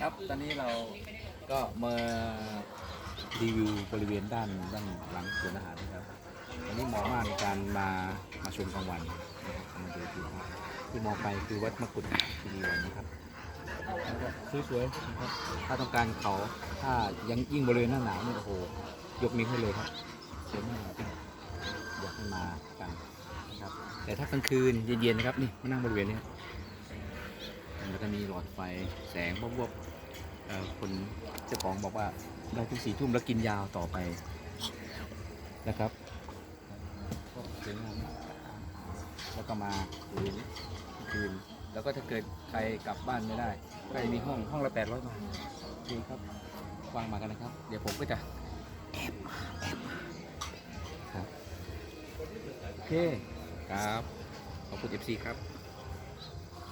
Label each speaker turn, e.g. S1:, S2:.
S1: ครับตอนนี้เราก็มารีวิวบริเวณด้านด้านหลังสวนอาหารนะครับวันนี้เหมาะมากในการมามาชมกลางวันนะครับมาดูทิวทัศน์ที่มองไปคือวัดมกุฎคีรีวันนะครับแล้วก็สวยๆนะครับถ้าต้องการเขาถ้ายังยิ่งบริเวณหน้าหนาวนี่โอ้โหยกนิ้วให้เลยครับสวยมากอยากให้มากันนะครับแต่ถ้ากลางคืนเย็นๆนะครับนี่มานั่งบริเวณนี้แล้วก็มีหลอดไฟแสงวบๆ คนเจ้าของบอกว่าได้ถึงสี่ทุ่มแล้วกินยาวต่อไปนะครับแล้วก็มาคืนคืน แล้วก็ถ้าเกิดใครกลับบ้านไม่ได้ก็จะมีห้องห้องละแปดร้อยบาทโอเคครับวางมากันนะครับ เดี๋ยวผมก็จะแอบมาแอบมาครับโอเคครับขอบคุณเอฟซีครับ